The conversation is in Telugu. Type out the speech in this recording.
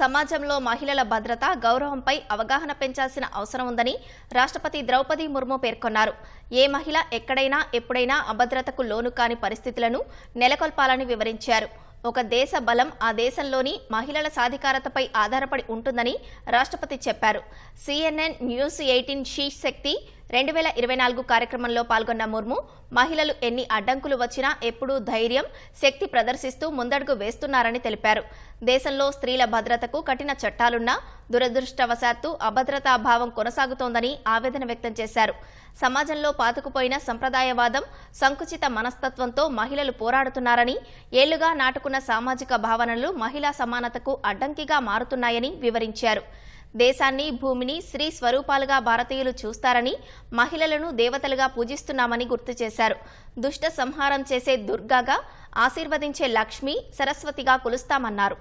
సమాజంలో మహిళల భద్రత గౌరవంపై అవగాహన పెంచాల్సిన అవసరం ఉందని రాష్ట్రపతి ద్రౌపది ముర్ము పేర్కొన్నారు. ఏ మహిళ ఎక్కడైనా ఎప్పుడైనా అభద్రతకు లోను కాని పరిస్థితులను నెలకొల్పాలని వివరించారు. ఒక దేశ బలం ఆ దేశంలోని మహిళల సాధికారతపై ఆధారపడి ఉంటుందని రాష్ట్రపతి చెప్పారు. సిఎన్ఎన్ న్యూస్ ఎయిటీన్ శక్తి రెండు వేల ఇరవై నాలుగు కార్యక్రమంలో పాల్గొన్న ముర్ము మహిళలు ఎన్ని అడ్డంకులు వచ్చినా ఎప్పుడూ ధైర్యం శక్తి ప్రదర్శిస్తూ ముందడుగు వేస్తున్నారని తెలిపారు. దేశంలో స్త్రీల భద్రతకు కఠిన చట్టాలున్నా దురదృష్టవశాత్తు అభద్రతాభావం కొనసాగుతోందని ఆవేదన వ్యక్తం చేశారు. సమాజంలో పాతుకుపోయిన సంప్రదాయవాదం సంకుచిత మనస్తత్వంతో మహిళలు పోరాడుతున్నారని ఏళ్ళుగా నాటుకున్న సామాజిక భావనలు మహిళా సమానతకు అడ్డంకిగా మారుతున్నాయని వివరించారు. దేశాన్ని భూమిని స్త్రీ స్వరూపాలుగా భారతీయులు చూస్తారని మహిళలను దేవతలుగా పూజిస్తున్నామని గుర్తు చేశారు. దుష్ట సంహారం చేసే దుర్గాగా ఆశీర్వదించే లక్ష్మి సరస్వతిగా కొలుస్తామన్నారు.